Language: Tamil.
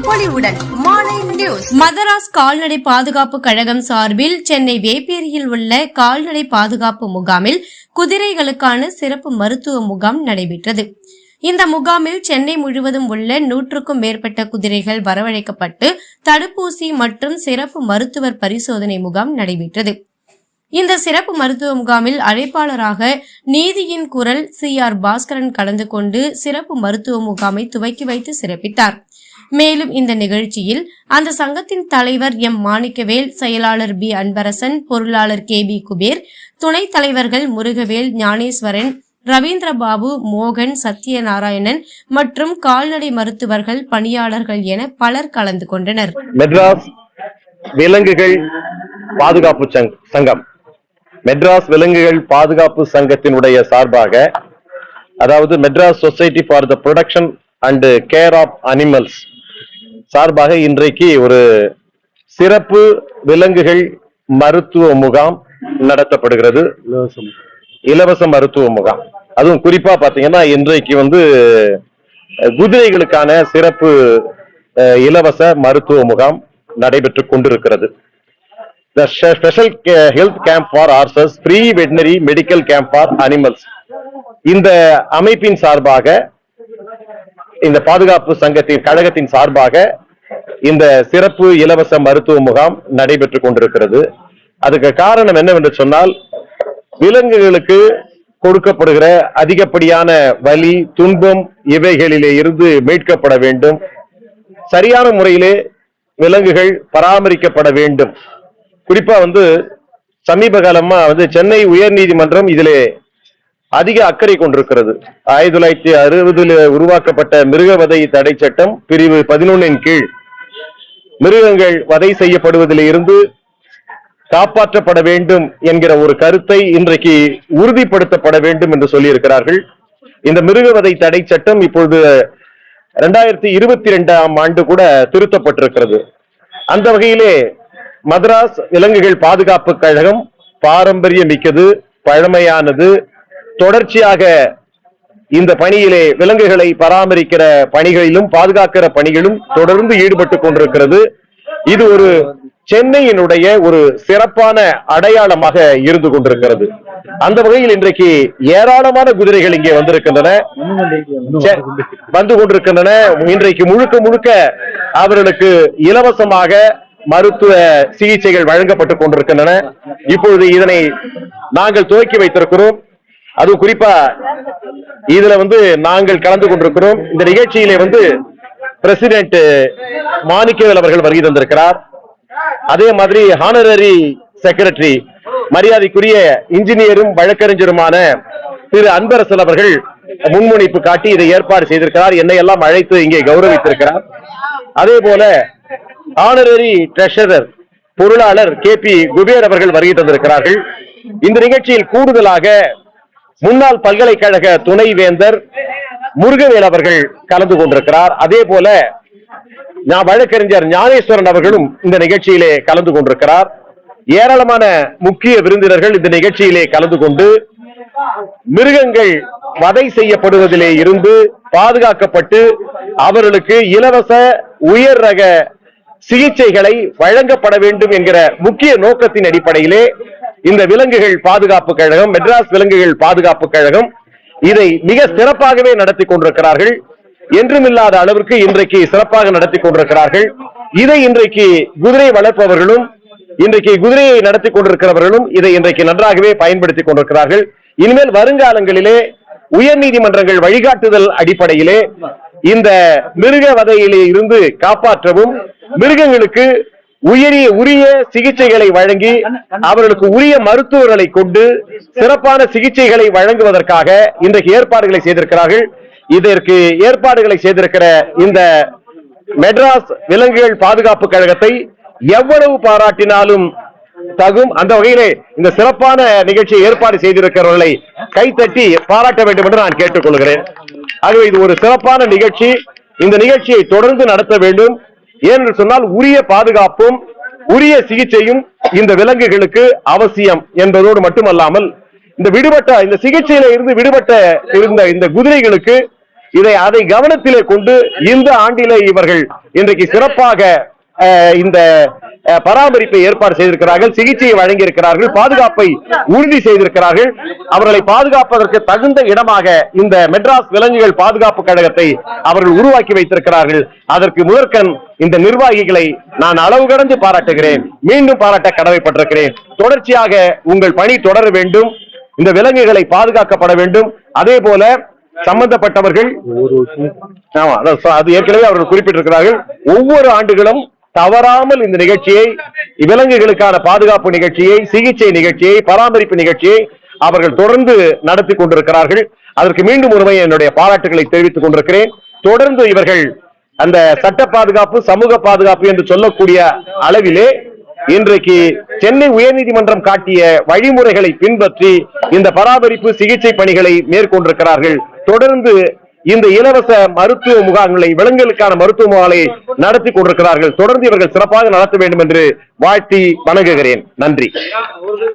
பொலிவுடன் மாலை நியூஸ் மதராஸ் கால்நடை பாதுகாப்பு கழகம் சார்பில் சென்னை வேப்பேரியில் உள்ள கால்நடை பாதுகாப்பு முகாமில் குதிரைகளுக்கான சிறப்பு மருத்துவ முகாம் நடைபெற்றது. இந்த முகாமில் சென்னை முழுவதும் உள்ள நூற்றுக்கும் மேற்பட்ட குதிரைகள் வரவழைக்கப்பட்டு தடுப்பூசி மற்றும் சிறப்பு மருத்துவர் பரிசோதனை முகாம் நடைபெற்றது. இந்த சிறப்பு மருத்துவ முகாமில் அழைப்பாளராக நீதியின் குரல் சி ஆர் பாஸ்கரன் கலந்து கொண்டு சிறப்பு மருத்துவ முகாமை துவக்கி வைத்து சிறப்பித்தார். மேலும் இந்த நிகழ்ச்சியில் அந்த சங்கத்தின் தலைவர் எம் மாணிக்கவேல் செயலாளர் பி அன்பரசன் பொருளாளர் கே பி குபேர் துணைத் தலைவர்கள் முருகவேல் ஞானேஸ்வரன் ரவீந்திரபாபு மோகன் சத்யநாராயணன் மற்றும் கால்நடை மருத்துவர்கள் பணியாளர்கள் என பலர் கலந்து கொண்டனர். மெட்ராஸ் விலங்குகள் பாதுகாப்பு சங்கம். மெட்ராஸ் விலங்குகள் பாதுகாப்பு சங்கத்தினுடைய சார்பாக அதாவது Madras society for the protection and care of animals சார்பாக இன்றைக்கு ஒரு சிறப்பு விலங்குகள் மருத்துவ முகாம் நடத்தப்படுகிறது. இலவச மருத்துவ முகாம். அதுவும் குறிப்பா பாத்தீங்கன்னா இன்றைக்கு வந்து குதிரைகளுக்கான சிறப்பு இலவச மருத்துவ முகாம் நடைபெற்றுக் கொண்டிருக்கிறது. Special sh- health camp for horses free horses medical camp medical animals இந்த அமைப்பின் சார்பாக இந்த பாதுகாப்பு சங்கத்தின் கழகத்தின் சார்பாக இந்த சிறப்பு இலவச மருத்துவ முகாம் நடைபெற்றுக் கொண்டிருக்கிறது. அதுக்கு காரணம் என்னவென்று சொன்னால் விலங்குகளுக்கு கொடுக்கப்படுகிற அதிகப்படியான வலி துன்பம் இவைகளிலே இருந்து மீட்கப்பட வேண்டும். சரியான முறையிலே விலங்குகள் பராமரிக்கப்பட வேண்டும். குறிப்பா வந்து சமீப காலமா வந்து சென்னை உயர்நீதிமன்றம் இதிலே அதிக அக்கறை கொண்டிருக்கிறது. ஆயிரத்தி தொள்ளாயிரத்தி அறுபதுல உருவாக்கப்பட்ட மிருகவதை தடை சட்டம் பிரிவு பதினொன்னின் கீழ் மிருகங்கள் வதை செய்யப்படுவதில் இருந்து காப்பாற்றப்பட வேண்டும் என்கிற ஒரு கருத்தை இன்றைக்கு உறுதிப்படுத்தப்பட வேண்டும் என்று சொல்லியிருக்கிறார்கள். இந்த மிருகவதை தடை சட்டம் இப்பொழுது இரண்டாயிரத்தி இருபத்தி ரெண்டாம் ஆண்டு கூட திருத்தப்பட்டிருக்கிறது. அந்த வகையிலே மதராஸ் விலங்குகள் பாதுகாப்பு கழகம் பாரம்பரிய மிக்கது பழமையானது தொடர்ச்சியாக இந்த பணியிலே விலங்குகளை பராமரிக்கிற பணிகளிலும் பாதுகாக்கிற பணிகளும் தொடர்ந்து ஈடுபட்டு கொண்டிருக்கிறது. இது ஒரு சென்னையினுடைய ஒரு சிறப்பான அடையாளமாக இருந்து கொண்டிருக்கிறது. அந்த வகையில் இன்றைக்கு ஏராளமான குதிரைகள் இங்கே வந்திருக்கின்றன. வந்து கொண்டிருக்கின்றன. இன்றைக்கு முழுக்க முழுக்க அவர்களுக்கு இலவசமாக மருத்துவ சிகிச்சைகள் வழங்கப்பட்டுக் கொண்டிருக்கின்றன. இப்பொழுது இதனை நாங்கள் துவக்கி வைத்திருக்கிறோம். அது குறிப்பா இதுல வந்து நாங்கள் கலந்து கொண்டிருக்கிறோம். இந்த நிகழ்ச்சியிலே வந்து பிரசிடென்ட் மாணிக்கவேல் அவர்கள் வருகை தந்திருக்கிறார். அதே மாதிரி ஹானரரி செக்ரட்டரி மரியாதைக்குரிய இன்ஜினியரும் வழக்கறிஞருமான திரு அன்பரசன் அவர்கள் முன்முனைப்பு காட்டி இதை ஏற்பாடு செய்திருக்கிறார். என்னை எல்லாம் அழைத்து இங்கே கௌரவித்திருக்கிறார். அதே போல ஆனரரி ட்ரெஷரர் பொருளாளர் கே பி குபேர் அவர்கள் வருகை தந்திருக்கிறார்கள். இந்த நிகழ்ச்சியில் கூடுதலாக முன்னாள் பல்கலைக்கழக துணைவேந்தர் முருகவேல் அவர்கள் கலந்து கொண்டிருக்கிறார். அதே போல நான் வழக்கறிஞர் ஞானேஸ்வரன் அவர்களும் இந்த நிகழ்ச்சியிலே கலந்து கொண்டிருக்கிறார். ஏராளமான முக்கிய விருந்தினர்கள் இந்த நிகழ்ச்சியிலே கலந்து கொண்டு மிருகங்கள் வதை செய்யப்படுவதிலே இருந்து பாதுகாக்கப்பட்டு அவர்களுக்கு இலவச உயர் ரக சிகிச்சைகளை வழங்கப்பட வேண்டும் என்கிற முக்கிய நோக்கத்தின் அடிப்படையிலே இந்த விலங்குகள் பாதுகாப்பு கழகம் மெட்ராஸ் விலங்குகள் பாதுகாப்பு கழகம் இதை மிக சிறப்பாகவே நடத்தி கொண்டிருக்கிறார்கள். என்றுமில்லாத அளவிற்கு இன்றைக்கு சிறப்பாக நடத்தி கொண்டிருக்கிறார்கள். இதை இன்றைக்கு குதிரை வளர்ப்பவர்களும் இன்றைக்கு குதிரையை நடத்தி கொண்டிருக்கிறவர்களும் இதை இன்றைக்கு நன்றாகவே பயன்படுத்தி கொண்டிருக்கிறார்கள். இனிமேல் வருங்காலங்களிலே உயர் நீதிமன்றங்கள் வழிகாட்டுதல் அடிப்படையிலே இந்த மிருக வதையிலே இருந்து காப்பாற்றவும் மிருகங்களுக்கு உயரிய உரிய சிகிச்சைகளை வழங்கி அவர்களுக்கு உரிய மருத்துவர்களை கொண்டு சிறப்பான சிகிச்சைகளை வழங்குவதற்காக இன்றைக்கு ஏற்பாடுகளை செய்திருக்கிறார்கள். இதற்கு ஏற்பாடுகளை செய்திருக்கிற இந்த மெட்ராஸ் விலங்குகள் பாதுகாப்பு கழகத்தை எவ்வளவு பாராட்டினாலும் தகும். அந்த வகையிலே இந்த சிறப்பான நிகழ்ச்சியை ஏற்பாடு செய்திருக்கிறவர்களை கைத்தட்டி பாராட்ட வேண்டும் என்று நான் கேட்டுக்கொள்கிறேன். ஆகவே இது ஒரு சிறப்பான நிகழ்ச்சி. இந்த நிகழ்ச்சியை தொடர்ந்து நடத்த வேண்டும். ஏனென்று சொன்னால் உரிய பாதுகாப்பும் உரிய சிகிச்சையும் இந்த விலங்குகளுக்கு அவசியம் என்பதோடு மட்டுமல்லாமல் இந்த விடுபட்ட இந்த சிகிச்சையில இருந்து விடுபட்ட இருந்த இந்த குதிரைகளுக்கு இதை அதை கவனத்திலே கொண்டு இந்த ஆண்டிலே இவர்கள் இன்றைக்கு சிறப்பாக அஹ், இந்த பராமரிப்பை ஏற்பாடு செய்திருக்கிறார்கள் சிகிச்சையை வழங்கி இருக்கிறார்கள் பாதுகாப்பை உறுதி செய்திருக்கிறார்கள். அவர்களை பாதுகாப்பதற்கு தகுந்த இடமாக இந்த மெட்ராஸ் விலங்குகள் பாதுகாப்பு கழகத்தை அவர்கள் உருவாக்கி வைத்திருக்கிறார்கள். அதற்கு முதற்கண் இந்த நிர்வாகிகளை நான் அளவு கடந்து பாராட்டுகிறேன். மீண்டும் பாராட்ட கடமைப்பட்டிருக்கிறேன். தொடர்ச்சியாக உங்கள் பணி தொடர வேண்டும். இந்த விலங்குகளை பாதுகாக்கப்பட வேண்டும். அதே போல சம்பந்தப்பட்டவர்கள் ஆமா அது ஏற்கனவே அவர்கள் குறிப்பிட்டிருக்கிறார்கள். ஒவ்வொரு ஆண்டுகளும் தவறாமல் இந்த நிகழ்ச்சியை விலங்குகளுக்கான பாதுகாப்பு நிகழ்ச்சியை சிகிச்சை நிகழ்ச்சியை பராமரிப்பு நிகழ்ச்சியை அவர்கள் தொடர்ந்து நடத்தி கொண்டிருக்கிறார்கள். அதற்கு மீண்டும் ஒருமை என்னுடைய பாராட்டுகளை தெரிவித்துக் கொண்டிருக்கிறேன். தொடர்ந்து இவர்கள் அந்த சட்ட பாதுகாப்பு சமூக பாதுகாப்பு என்று சொல்லக்கூடிய அளவிலே இன்றைக்கு சென்னை உயர்நீதிமன்றம் காட்டிய வழிமுறைகளை பின்பற்றி இந்த பராமரிப்பு சிகிச்சை பணிகளை மேற்கொண்டிருக்கிறார்கள். தொடர்ந்து இந்த இலவச மருத்துவ முகாம்களை விலங்குகளுக்கான மருத்துவ முகாம்களை நடத்தி கொண்டிருக்கிறார்கள். தொடர்ந்து இவர்கள் சிறப்பாக நடத்த வேண்டும் என்று வாழ்த்தி வணங்குகிறேன். நன்றி.